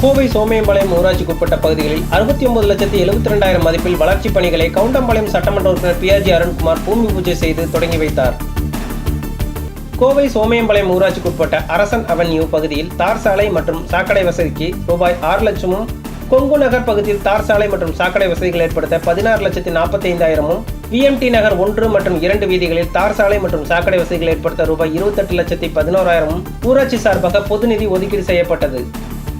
கோவை சோமயம்பாளையம் ஊராட்சிக்கு உட்பட்ட பகுதிகளில் அறுபத்தி ஒன்பது லட்சத்தி எழுபத்தி ரெண்டாயிரம் மதிப்பில் வளர்ச்சிப் பணிகளை கவுண்டம்பாளையம் சட்டமன்ற உறுப்பினர் பிஆர்ஜி அருண்குமார் பூமி பூஜை செய்து தொடங்கி வைத்தார். கோவை சோமயம்பாளையம் ஊராட்சிக்கு உட்பட்ட அரசன் அவென்யூ பகுதியில் தார் சாலை மற்றும் சாக்கடை வசதிக்கு ரூபாய் ஆறு லட்சமும் கொங்கு நகர் பகுதியில் தார் சாலை மற்றும் சாக்கடை வசதிகள் ஏற்படுத்த பதினாறு லட்சத்தி நாற்பத்தி ஐந்தாயிரமும் விஎம்டி நகர் ஒன்று மற்றும் இரண்டு வீதிகளில் தார் சாலை மற்றும் சாக்கடை வசதிகள் ஏற்படுத்த ரூபாய் இருபத்தெட்டு லட்சத்தி பதினோராயிரமும் ஊராட்சி சார்பாக பொதுநிதி ஒதுக்கீடு செய்யப்பட்டது.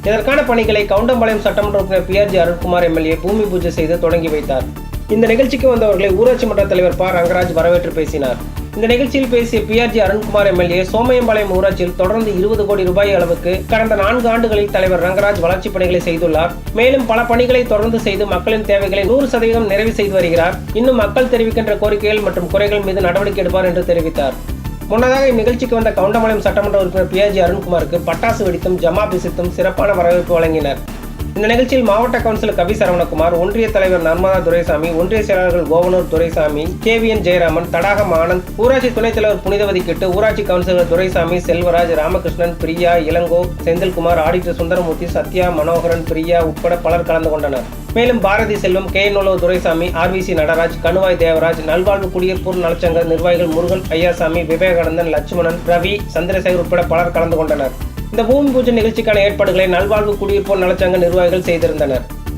இதற்கான பணிகளை கவுண்டம்பாளையம் சட்டமன்ற உறுப்பினர் பிஆர்ஜி அருண்குமார் எம்எல்ஏ பூமி பூஜை செய்து தொடங்கி வைத்தார். இந்த நிகழ்ச்சிக்கு வந்தவர்களை ஊராட்சி மன்ற தலைவர் ப. ரங்கராஜ் வரவேற்று பேசினார். இந்த நிகழ்ச்சியில் பேசிய பிஆர்ஜி அருண்குமார் எம்எல்ஏ சோமயம்பாளையம் ஊராட்சியில் தொடர்ந்து இருபது கோடி ரூபாய் அளவுக்கு கடந்த நான்கு ஆண்டுகளில் தலைவர் ரங்கராஜ் வளர்ச்சிப் பணிகளை செய்துள்ளார். மேலும் பல பணிகளை தொடர்ந்து செய்து மக்களின் தேவைகளை நூறு சதவீதம் நிறைவு செய்து வருகிறார். இன்னும் மக்கள் தெரிவிக்கின்ற கோரிக்கைகள் மற்றும் குறைகள் மீது நடவடிக்கை எடுப்பார் என்று தெரிவித்தார். முன்னதாக இந்நிகழ்ச்சிக்கு வந்த கவுண்டமலையம் சட்டமன்ற உறுப்பினர் பிஆர்ஜி அருண்குமாருக்கு பட்டாசு வெடித்தும் ஜமா பிசித்தும் சிறப்பான வரவேற்பு வழங்கினர். இந்த நிகழ்ச்சியில் மாவட்ட கவுன்சிலர் கவி சரவணகுமார் ஒன்றிய தலைவர் நர்மதா துரைசாமி ஒன்றிய செயலாளர்கள் கோவனூர் துரைசாமி கேவிஎன் ஜெயராமன் தடாகம் ஆனந்த் ஊராட்சி துணைத் தலைவர் புனிதவதி கிட்டு ஊராட்சி கவுன்சிலர் துரைசாமி செல்வராஜ் ராமகிருஷ்ணன் பிரியா இளங்கோ செந்தில்குமார் ஆடிட்டர் சுந்தரமூர்த்தி சத்யா மனோகரன் பிரியா உட்பட பலர் கலந்து கொண்டனர். மேலும் பாரதி செல்வம் கே நுலோ துரைசாமி ஆர்விசி நடராஜ் கணுவாய் தேவராஜ் நல்வாழ்வு குடியிருப்பூர் நலச்சங்க நிர்வாகிகள் முருகன் ஐயாசாமி விவேகானந்தன் லட்சுமணன் ரவி சந்திரசேகர் உட்பட பலர் கலந்து கொண்டனர். இந்த பூமி பூஜை நிகழ்ச்சிக்கான ஏற்பாடுகளை நல்வாழ்வு குடியிருப்போர் நலச்சங்க நிர்வாகிகள் செய்திருந்தனர்.